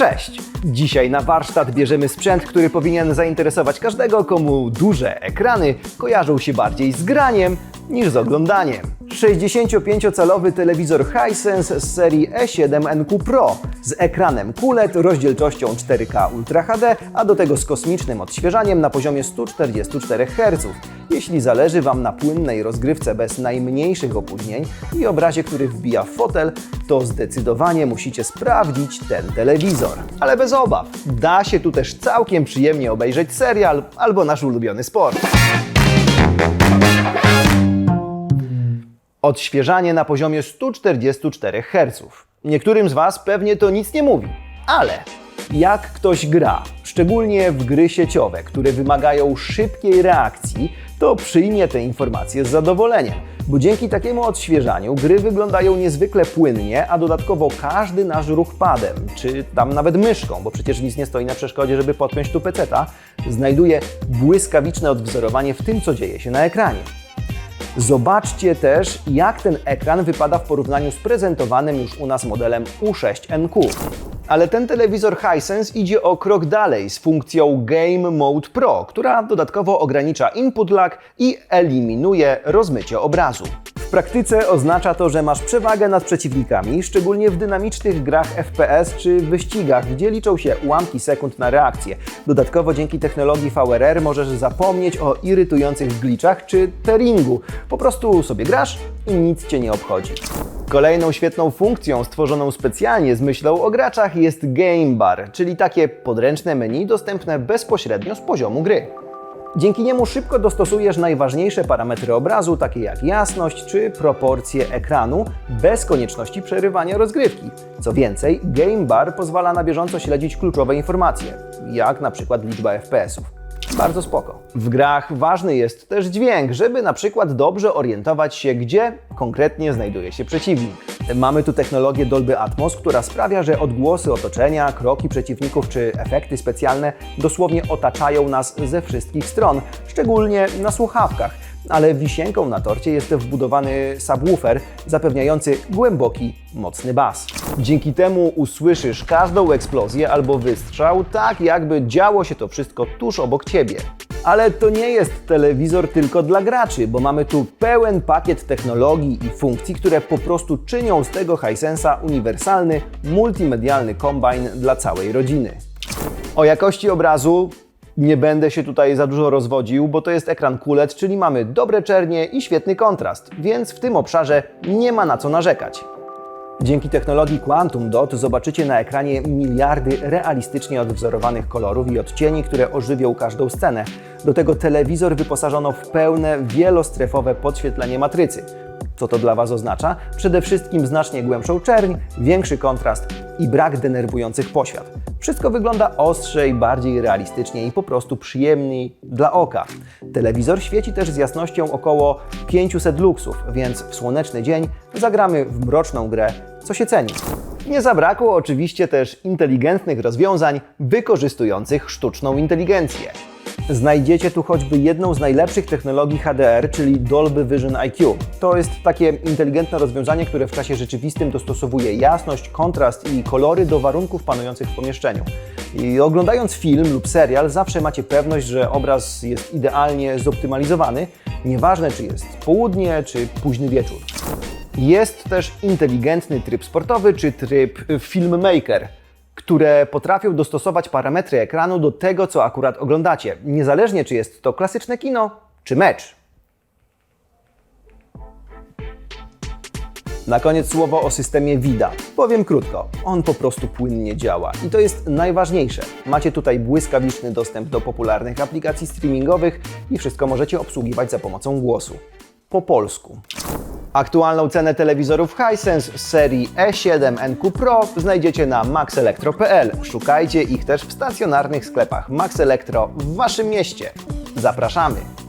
Cześć! Dzisiaj na warsztat bierzemy sprzęt, który powinien zainteresować każdego, komu duże ekrany kojarzą się bardziej z graniem niż z oglądaniem. 65-calowy telewizor Hisense z serii E7NQ Pro z ekranem QLED, rozdzielczością 4K Ultra HD, a do tego z kosmicznym odświeżaniem na poziomie 144 Hz. Jeśli zależy Wam na płynnej rozgrywce bez najmniejszych opóźnień i obrazie, który wbija w fotel, to zdecydowanie musicie sprawdzić ten telewizor. Ale bez obaw, da się tu też całkiem przyjemnie obejrzeć serial albo nasz ulubiony sport. Odświeżanie na poziomie 144 Hz. Niektórym z Was pewnie to nic nie mówi, ale jak ktoś gra, szczególnie w gry sieciowe, które wymagają szybkiej reakcji, to przyjmie te informacje z zadowoleniem, bo dzięki takiemu odświeżaniu gry wyglądają niezwykle płynnie, a dodatkowo każdy nasz ruch padem, czy tam nawet myszką, bo przecież nic nie stoi na przeszkodzie, żeby podpiąć tu peceta, znajduje błyskawiczne odwzorowanie w tym, co dzieje się na ekranie. Zobaczcie też, jak ten ekran wypada w porównaniu z prezentowanym już u nas modelem U6NQ. Ale ten telewizor Hisense idzie o krok dalej z funkcją Game Mode Pro, która dodatkowo ogranicza input lag i eliminuje rozmycie obrazu. Praktyce oznacza to, że masz przewagę nad przeciwnikami, szczególnie w dynamicznych grach FPS czy wyścigach, gdzie liczą się ułamki sekund na reakcję. Dodatkowo dzięki technologii VRR możesz zapomnieć o irytujących glitchach czy tearingu. Po prostu sobie grasz i nic Cię nie obchodzi. Kolejną świetną funkcją stworzoną specjalnie z myślą o graczach jest Game Bar, czyli takie podręczne menu dostępne bezpośrednio z poziomu gry. Dzięki niemu szybko dostosujesz najważniejsze parametry obrazu, takie jak jasność czy proporcje ekranu, bez konieczności przerywania rozgrywki. Co więcej, Game Bar pozwala na bieżąco śledzić kluczowe informacje, jak na przykład liczba FPS-ów. Bardzo spoko. W grach ważny jest też dźwięk, żeby na przykład dobrze orientować się, gdzie konkretnie znajduje się przeciwnik. Mamy tu technologię Dolby Atmos, która sprawia, że odgłosy otoczenia, kroki przeciwników czy efekty specjalne dosłownie otaczają nas ze wszystkich stron, szczególnie na słuchawkach. Ale wisienką na torcie jest wbudowany subwoofer zapewniający głęboki, mocny bas. Dzięki temu usłyszysz każdą eksplozję albo wystrzał, tak jakby działo się to wszystko tuż obok ciebie. Ale to nie jest telewizor tylko dla graczy, bo mamy tu pełen pakiet technologii i funkcji, które po prostu czynią z tego Hisensa uniwersalny, multimedialny kombajn dla całej rodziny. O jakości obrazu nie będę się tutaj za dużo rozwodził, bo to jest ekran QLED, czyli mamy dobre czernie i świetny kontrast, więc w tym obszarze nie ma na co narzekać. Dzięki technologii Quantum Dot zobaczycie na ekranie miliardy realistycznie odwzorowanych kolorów i odcieni, które ożywią każdą scenę. Do tego telewizor wyposażono w pełne, wielostrefowe podświetlenie matrycy. Co to dla Was oznacza? Przede wszystkim znacznie głębszą czerń, większy kontrast i brak denerwujących poświat. Wszystko wygląda ostrzej, bardziej realistycznie i po prostu przyjemniej dla oka. Telewizor świeci też z jasnością około 500 luksów, więc w słoneczny dzień zagramy w mroczną grę, co się ceni. Nie zabrakło oczywiście też inteligentnych rozwiązań wykorzystujących sztuczną inteligencję. Znajdziecie tu choćby jedną z najlepszych technologii HDR, czyli Dolby Vision IQ. To jest takie inteligentne rozwiązanie, które w czasie rzeczywistym dostosowuje jasność, kontrast i kolory do warunków panujących w pomieszczeniu. I oglądając film lub serial, zawsze macie pewność, że obraz jest idealnie zoptymalizowany, nieważne czy jest południe czy późny wieczór. Jest też inteligentny tryb sportowy czy tryb filmmaker które potrafią dostosować parametry ekranu do tego, co akurat oglądacie, niezależnie czy jest to klasyczne kino, czy mecz. Na koniec słowo o systemie WIDA. Powiem krótko, on po prostu płynnie działa i to jest najważniejsze. Macie tutaj błyskawiczny dostęp do popularnych aplikacji streamingowych i wszystko możecie obsługiwać za pomocą głosu. Po polsku. Aktualną cenę telewizorów Hisense z serii E7NQ Pro znajdziecie na maxelektro.pl. Szukajcie ich też w stacjonarnych sklepach Max Elektro w Waszym mieście. Zapraszamy!